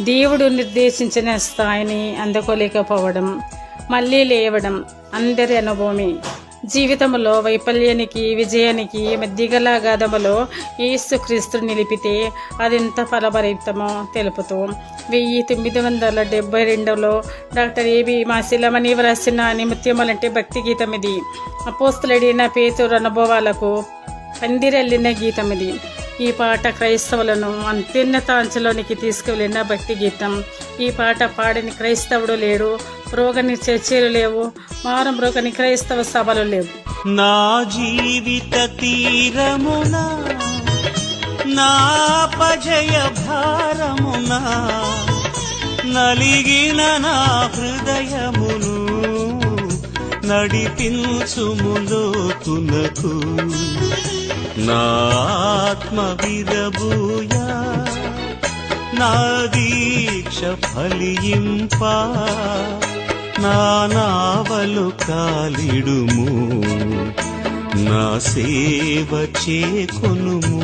దేవుడు నిర్దేశించిన స్థాయిని అందుకోలేకపోవడం మళ్ళీ లేవడం అందరి అనుభవమే. జీవితంలో వైఫల్యానికి విజయానికి మధ్యగల గాథములో ఏసుక్రీస్తు నిలిపితే అదెంత ఫలభరితమో తెలుపుతూ వెయ్యి తొమ్మిది వందల డెబ్బై రెండులో డాక్టర్ ఏబి మాసిలమని వ్రాసిన నిమిత్యములంటే భక్తి గీతం ఇది అపోస్తులడిన పేతురు అనుభవాలకు పందిరెల్లిన గీతం ఇది ఈ పాట క్రైస్తవులను అత్యున్నత అంచెలోనికి తీసుకువెళ్ళిన భక్తి గీతం ఈ పాట పాడని క్రైస్తవుడు లేడు రోగని చర్చలు లేవు మారం రోగని క్రైస్తవ సభలు లేవు. నా జీవిత తీరమున నా పజయ భారమున నలిగిన నా హృదయమును నడిపించుములోతునకు నా ఆత్మ విరబూయా నా దీక్ష ఫలింపా నానావలు కాలిడుము నా సేవ చేకొనుము.